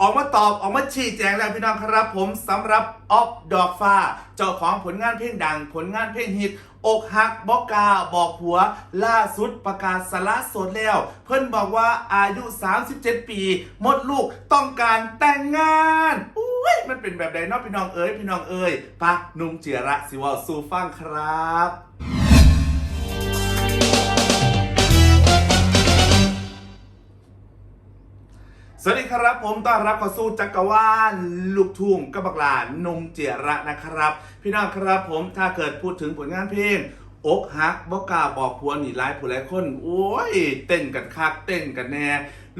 ออกมาตอบออกมาชี้แจงแล้วพี่น้องครับผมสำหรับออฟดอกฟ้า เจ้าของผลงานเพลงดัง ผลงานเพลงฮิตอกหักบอกกาบอกผัว ล่าสุดประกาศสละโสดแล้ว เพิ่นบอกว่าอายุ 37 ปี หมดลูกต้องการแต่งงานอุ้ยมันเป็นแบบใดนาะพี่น้องเอ๋ยพี่น้องเอ๋ยปะนุ่มเจียระสิวาสูฟังครับ สวัสดีครับผมต้อนรับเข้าสู่จักรวาลลูกทุ่งกับบักหลานนมเจระนะครับ พี่น้องครับผมถ้าเกิดพูดถึงผลงานเพลงอกหักบอกกล้าบอกผัวหนีร้ายผู้ร้ายคน โอ้ย เต้นกันคักเต้นกันแน่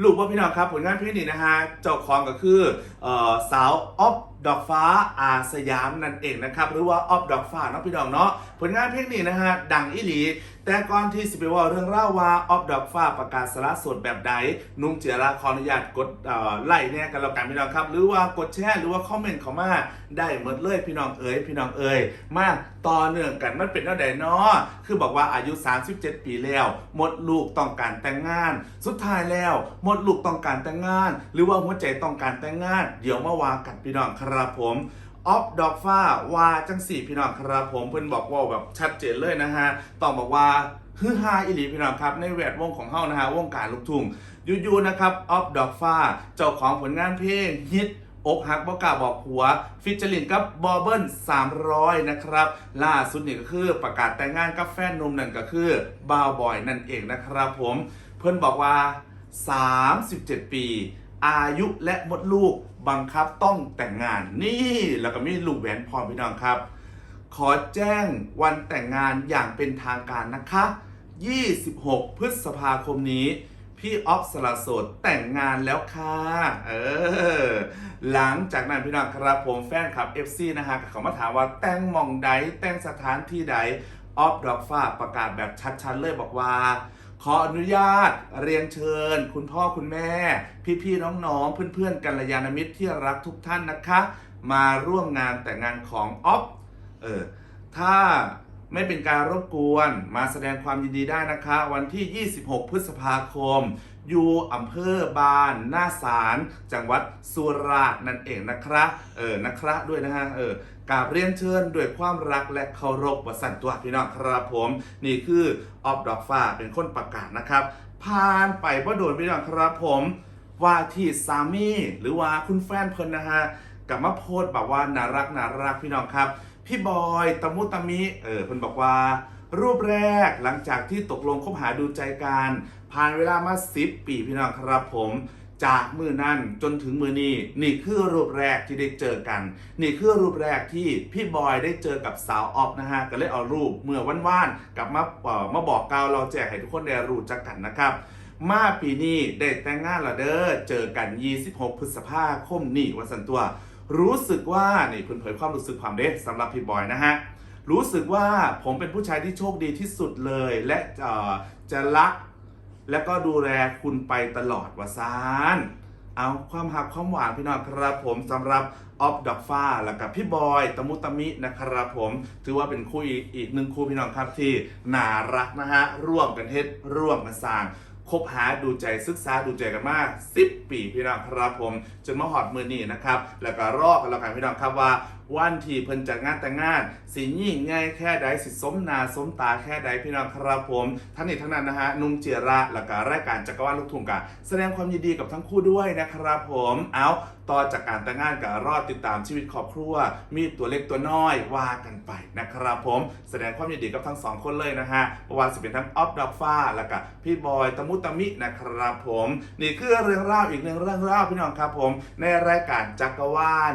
ลูกว่าพี่น้องครับผลงานเพลงนี้นะฮะเจ้าของก็คือออสาวออฟดอกฟ้าอาสยามนั่นเองนะครับหรือว่าออฟดอกฟ้าเนาะพี่น้องเนาะผลงานเพลงนี้นะฮะดังอีหลี แต่ก่อนที่สิไปว่าเรื่องเล่าว่าออฟดอกฟ้าประกาศสละสดแบบใดนุ่งเจียระขออนุญาตกดไลค์เนี่ยกันแล้วกันพี่น้องครับ หรือว่ากดแชร์หรือว่าคอมเมนต์เข้ามาได้หมดเลยพี่น้องเอ๋ยพี่น้องเอ๋ยมาต่อเนื่องกันมันเป็นเท่าใดเนาะคือบอกว่าอายุ 37 ปีแล้ว หมดลูกต้องการแต่งงาน สุดท้ายแล้วมดลูกต้องการแต่งงาน หรือว่าหัวใจต้องการแต่งงาน เดี๋ยวมาว่ากันพี่น้องครับผมออฟดอกฟ้าว่าจังสี่พี่น้องครับผมเพิ่นบอกว่าแบบชัดเจนเลยนะฮะต้องบอกว่าฮือฮาอิลีพี่น้องครับในแวดวงของเฮานะฮะวงการลูกทุ่งยู่ๆนะครับออฟดอกฟ้าเจ้าของผลงานเพลงฮิตอกหักบอกกาบอกผัว ฟิชเชอร์ลินกับบอเบิล300 นะครับ ล่าสุดนี่ก็คือประกาศแต่งงานกับแฟนนุ่มนั่นก็คือ บาวบอยนั่นเองนะครับผมเพิ่นบอกว่า 37 ปี อายุและมดลูกบังคับต้องแต่งงานนี่แล้วก็มีลูกแหวนพร้อมพี่น้องครับ ขอแจ้งวันแต่งงานอย่างเป็นทางการนะคะ 26 พฤษภาคมนี้พี่ออฟสละโสดแต่งงานแล้วค่ะเออหลังจากนั้นพี่น้องครับผมแฟนคลับ FC นะฮะเขามาถามว่าแต่งมองใดแต่งสถานที่ใดออฟดอกฟ้าประกาศแบบชัดๆเลยบอกว่า ขออนุญาตเรียนเชิญ คุณพ่อคุณแม่ พี่ๆน้องๆ เพื่อนๆกัลยาณมิตรที่รักทุกท่านนะคะ มาร่วมงานแต่งงานของออฟเออถ้า ไม่เป็นการรบกวนมาแสดงความยินดีได้นะคะ วันที่ 26 พฤษภาคม อยู่อำเภอบาน หน้าศาลจังหวัดสุราษฎร์นั่นเองนะครับ เออนะครับด้วยนะฮะเออกราบเรียนเชิญด้วยความรักและเคารพวสันตัวพี่น้องครับผม นี่คือออฟดอกฟ้าเป็นคนประกาศนะครับผ่านไปว่าโดนพี่น้องครับผม ว่าที่สามีหรือว่าคุณแฟนเพิ่นนะฮะกลับมาโพสต์แบบว่าน่ารักน่ารักพี่น้องครับ พี่บอยตะมุตะมิ เออเพิ่นบอกว่า รูปแรกหลังจากที่ตกลงคบหาดูใจกัน ผ่านเวลามาสิบปีพี่น้องครับผมจากมือนั่นจนถึงมือนี้นี่คือรูปแรกที่ได้เจอกัน นี่คือรูปแรกที่พี่บอยได้เจอกับสาวออฟนะฮะก็เลยเอารูปเมื่อว่านๆกลับมาเอ่อมาบอกกล่าวเราแจกให้ทุกคนได้รู้จักกันนะครับ มาปีนี้ได้แต่งงานและเด้อเจอกัน 26 พฤษภาคมนี่วันสันตัว รู้สึกว่านี่เพิ่นเผยความรู้สึกความเด็สำหรับพี่บอยนะฮะรู้สึกว่าผมเป็นผู้ชายที่โชคดีที่สุดเลย และจะรัก และก็ดูแลคุณไปตลอดวาซานเอาความหักความหวานพี่น้องครับผมสำหรับออฟดอกฟ้าแล้วกับพี่บอยตะมุตะมินะครับผม ถือว่าเป็นคู่อีกหนึ่งคู่พี่น้องครับที่น่ารักนะฮะร่วมกันเฮ็ดร่วมกันสร้าง คบหาดูใจศึกษาดูใจกันมา10 ปีพี่น้องครับผมจนมาหอดมือนี่นะครับแล้วก็รอกันแล้วกันพี่น้องครับว่าวันที่เพิ่นจัดงานแต่งงานสิยิ่งใหญ่แค่ใดสิสมนาสมตาแค่ใดพี่น้องครับผมทั้งนี้ทั้งนั้นนะฮะนุ่งเจียระแล้วก็รรายการจักรวาลลูกทุ่งกะแสดงความยินดีกับทั้งคู่ด้วยนะครับผมเอาต่อจากการแต่งงานกับรอดติดตามชีวิตครอบครัว มีตัวเล็กตัวน้อยว่ากันไปนะครับผม แสดงความยินดีกับทั้งสองคนเลยนะฮะเพระว่าสิเป็นทั้งออฟดอกฟ้าแล้วก็พี่บอยตะมุตะมินะครับผม นี่คือเรื่องราวอีกหนึ่งเรื่องราวพี่น้องครับผม ในรายการจักรวาล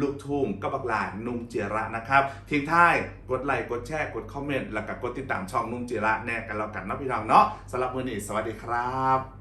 ลูกทุ่งกับบักหลานนุ่มเจีระนะครับ ทิ้งท้ายกดไลค์กดแชร์กดคอมเมนต์แล้วก็กดติดตามช่องนุ่มเจีระแน่กันแล้วกันนะพี่น้องเนาะสำหรับมือนี้สวัสดีครับ